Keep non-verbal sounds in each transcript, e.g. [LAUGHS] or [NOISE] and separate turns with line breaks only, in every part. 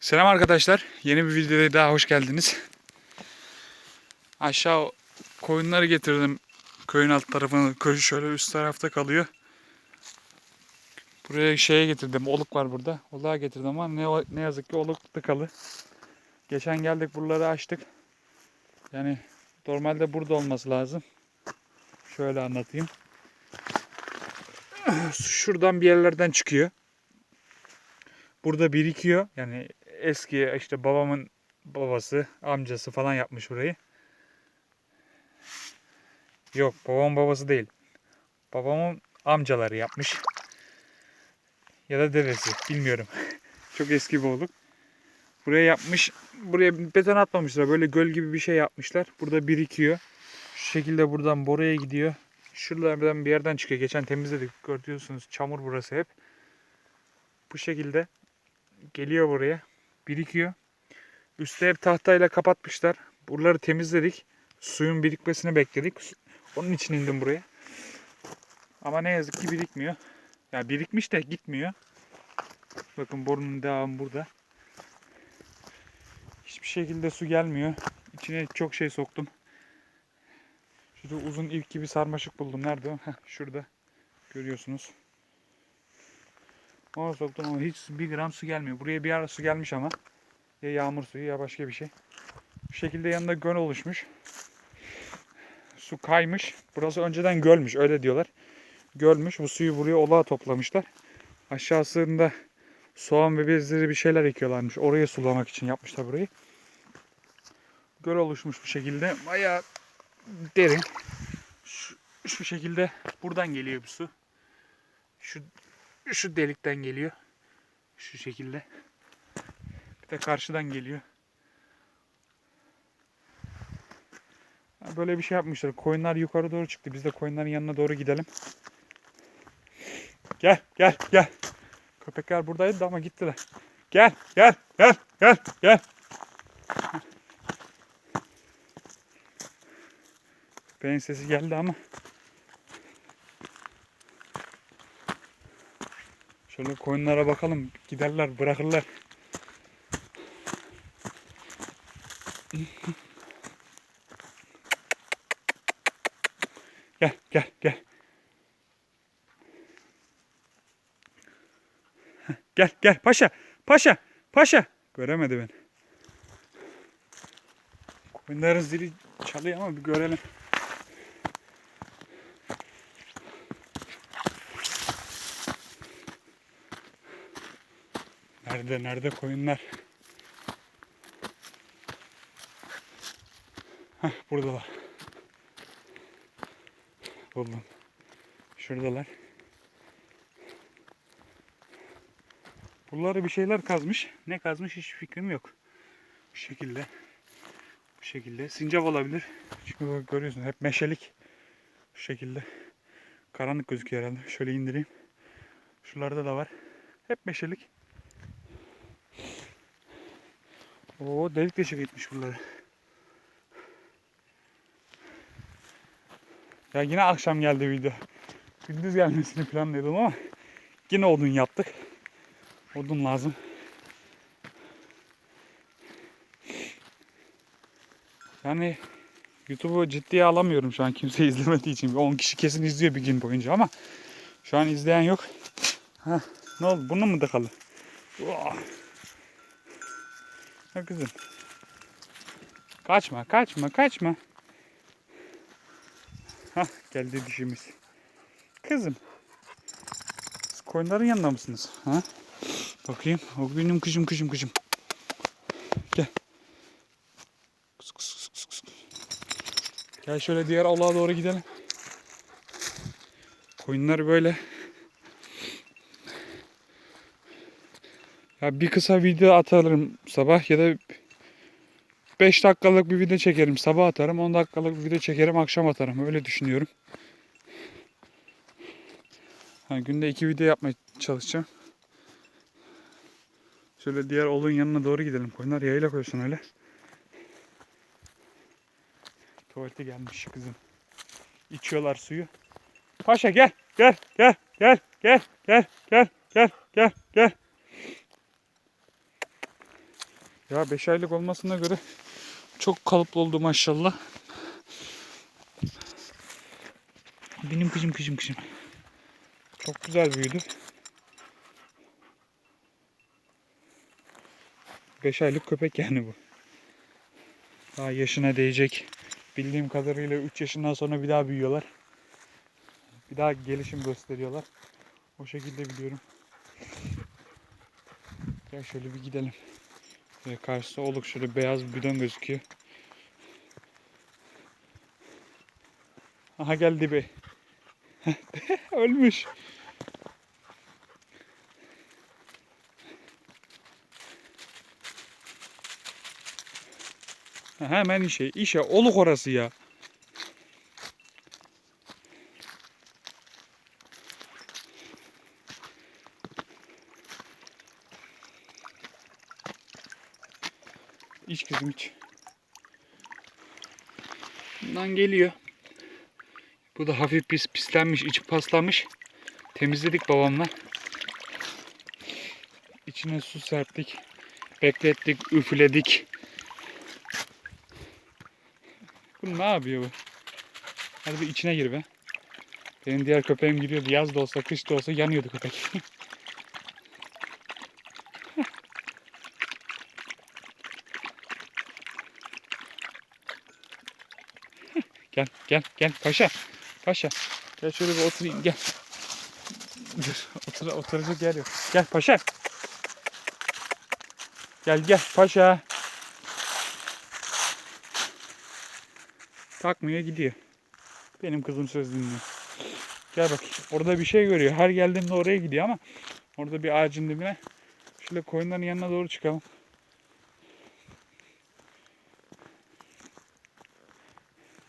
Selam arkadaşlar. Yeni bir videoya daha hoş geldiniz. Aşağı koyunları getirdim. Köyün alt tarafına, köy şöyle üst tarafta kalıyor. Buraya şeye getirdim. Oluk var burada. Oluğa getirdim ama ne, ne yazık ki oluk tıkalı. Geçen geldik buraları açtık. Yani normalde burada olması lazım. Şöyle anlatayım. Şuradan bir yerlerden çıkıyor. Burada birikiyor. Yani eski işte babamın babası, amcası falan yapmış burayı. Yok, babamın babası değil. Babamın amcaları yapmış. Ya da dedesi, bilmiyorum. [LAUGHS] Çok eski bir oluk. Buraya yapmış, buraya beton atmamışlar. Böyle göl gibi bir şey yapmışlar. Burada birikiyor. Şu şekilde buradan boruya gidiyor. Şuralardan bir yerden çıkıyor. Geçen temizledik. Görüyorsunuz çamur burası hep. Bu şekilde geliyor buraya. Birikiyor. Üstte hep tahtayla kapatmışlar. Buraları temizledik. Suyun birikmesini bekledik. Onun için indim buraya. Ama ne yazık ki birikmiyor. Yani birikmiş de gitmiyor. Bakın borunun devamı burada. Hiçbir şekilde su gelmiyor. İçine çok şey soktum. Şurada uzun ip gibi sarmaşık buldum. Nerede o? Heh, şurada. Görüyorsunuz. Ona soktum ama hiç bir gram su gelmiyor. Buraya bir ara su gelmiş ama. Ya yağmur suyu ya başka bir şey. Bu şekilde yanında göl oluşmuş. Su kaymış. Burası önceden gölmüş öyle diyorlar. Gölmüş. Bu suyu buraya olağa toplamışlar. Aşağısında soğan ve bezleri bir şeyler ekiyorlarmış. Oraya sulamak için yapmışlar burayı. Göl oluşmuş bu şekilde. Bayağı derin. Şu, şu şekilde buradan geliyor bu su. Şu şu delikten geliyor. Şu şekilde. Bir de karşıdan geliyor. Böyle bir şey yapmışlar. Koyunlar yukarı doğru çıktı. Biz de koyunların yanına doğru gidelim. Gel, gel, gel. Köpekler buradaydı da ama gittiler. Gel, gel, gel, gel, gel. Köpeğin sesi geldi ama. Şöyle koyunlara bakalım. Giderler, bırakırlar. [LAUGHS] Gel, gel, gel. Gel, gel. Paşa, paşa, paşa. Göremedi beni. Koyunların zili çalıyor ama bir görelim. Nerede nerede koyunlar? Heh, buradalar. Buldum. Şuradalar. Buraları bir şeyler kazmış. Ne kazmış hiç fikrim yok. Bu şekilde. Bu şekilde. Sincap olabilir. Çünkü görüyorsun hep meşelik. Bu şekilde. Karanlık gözüküyor herhalde. Şöyle indireyim. Şuralarda da var. Hep meşelik. Oo delik deşik etmiş buraları. Ya yine akşam geldi video. Gündüz gelmesini planlıyordum ama yine odun yaptık. Odun lazım. Yani YouTube'u ciddiye alamıyorum şu an kimse [LAUGHS] izlemediği için. 10 kişi kesin izliyor bir gün boyunca ama şu an izleyen yok. Heh, ne oldu? Bunun mu tıkalı? Oh. Ha kızım. Kaçma, kaçma, kaçma. Hah, geldi dişimiz. Kızım. Siz koyunların yanında mısınız? Ha? Bakayım. O benim kızım, kızım, kızım. Gel. Kız, kız, kız, kız. Gel şöyle diğer Allah'a doğru gidelim. Koyunlar böyle. Ya bir kısa video atarım sabah ya da 5 dakikalık bir video çekerim sabah atarım 10 dakikalık bir video çekerim akşam atarım öyle düşünüyorum. Ha, günde iki video yapmaya çalışacağım. Şöyle diğer olun yanına doğru gidelim. Koyunlar yayla koysun öyle. Tuvalete gelmiş kızım. İçiyorlar suyu. Paşa gel gel gel gel gel gel gel gel gel gel. Ya 5 aylık olmasına göre çok kalıplı oldu maşallah. Benim kızım kızım kızım. Çok güzel büyüdü. 5 aylık köpek yani bu. Daha yaşına değecek. Bildiğim kadarıyla 3 yaşından sonra bir daha büyüyorlar. Bir daha gelişim gösteriyorlar. O şekilde biliyorum. Gel şöyle bir gidelim. Ve karşıda oluk şöyle beyaz bir bidon gözüküyor. Aha geldi be. [LAUGHS] Ölmüş. Hemen işe, işe oluk orası ya. Bundan geliyor. Bu da hafif pis pislenmiş, içi paslanmış. Temizledik babamla. İçine su serptik. Beklettik, üfledik. Bu ne yapıyor bu? Hadi bir içine gir be. Benim diğer köpeğim giriyordu. Yaz da olsa, kış da olsa yanıyordu köpek. [LAUGHS] Gel gel gel paşa. Paşa. Gel şöyle bir oturayım gel. Dur otur, oturacak yer yok. Gel paşa. Gel gel paşa. Takmıyor gidiyor. Benim kızım söz dinliyor. Gel bak. Orada bir şey görüyor. Her geldiğimde oraya gidiyor ama orada bir ağacın dibine şöyle koyunların yanına doğru çıkalım.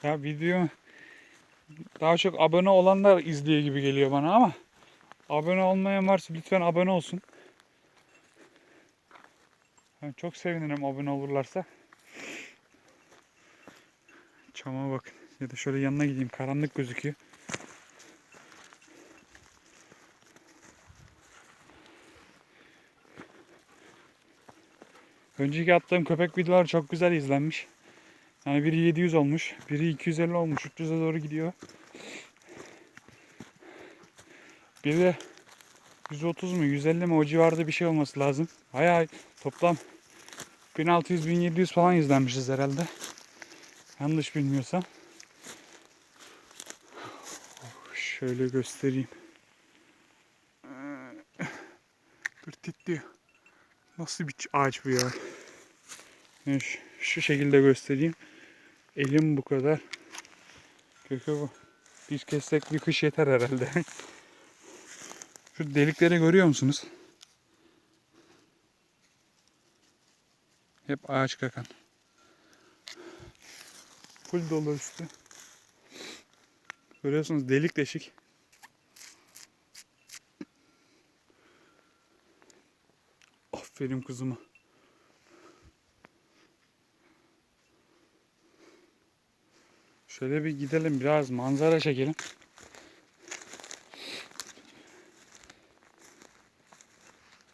Ya video daha çok abone olanlar izliyor gibi geliyor bana ama abone olmayan varsa lütfen abone olsun. Ben çok sevinirim abone olurlarsa. Çama bakın. Ya da şöyle yanına gideyim. Karanlık gözüküyor. Önceki attığım köpek videoları çok güzel izlenmiş. Yani biri 700 olmuş, biri 250 olmuş, 300'e doğru gidiyor. Biri de 130 mu 150 mi o civarda bir şey olması lazım. Bayağı toplam 1600-1700 falan izlenmişiz herhalde. Yanlış bilmiyorsam. Şöyle göstereyim. Dur titriyor. Nasıl bir ağaç bu ya? Şu şekilde göstereyim. Elim bu kadar. Kökü bu. Biz kessek bir kış yeter herhalde. [LAUGHS] Şu delikleri görüyor musunuz? Hep ağaç kakan. Full dolu üstü. Görüyorsunuz delik deşik. Aferin kızıma. Şöyle bir gidelim biraz manzara çekelim.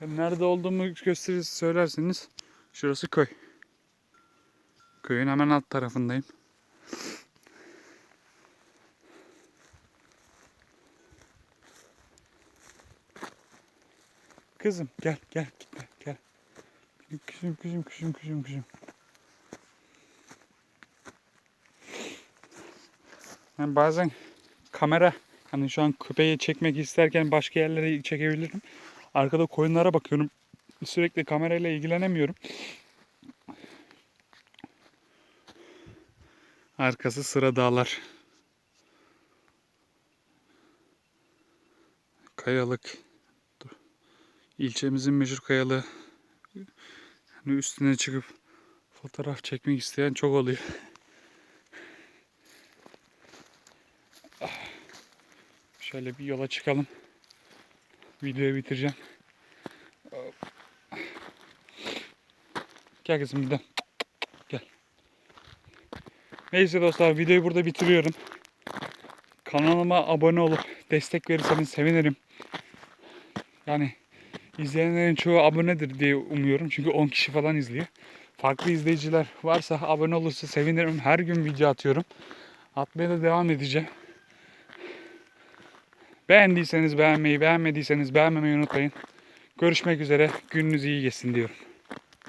Nerede olduğumu gösterir söylerseniz şurası köy. Köyün hemen alt tarafındayım. Kızım gel gel gitme gel. Kızım kızım kızım kızım kızım. Yani bazen kamera hani şu an köpeği çekmek isterken başka yerlere çekebilirim. Arkada koyunlara bakıyorum. Sürekli kamerayla ilgilenemiyorum. Arkası sıra dağlar. Kayalık. İlçemizin meşhur kayalığı. Hani üstüne çıkıp fotoğraf çekmek isteyen çok oluyor. Şöyle bir yola çıkalım. Videoyu bitireceğim. Gel kızım bir gidelim. Gel. Neyse dostlar videoyu burada bitiriyorum. Kanalıma abone olup destek verirseniz sevinirim. Yani izleyenlerin çoğu abonedir diye umuyorum. Çünkü 10 kişi falan izliyor. Farklı izleyiciler varsa abone olursa sevinirim. Her gün video atıyorum. Atmaya da devam edeceğim. Beğendiyseniz beğenmeyi, beğenmediyseniz beğenmemeyi unutmayın. Görüşmek üzere. Gününüz iyi geçsin diyorum.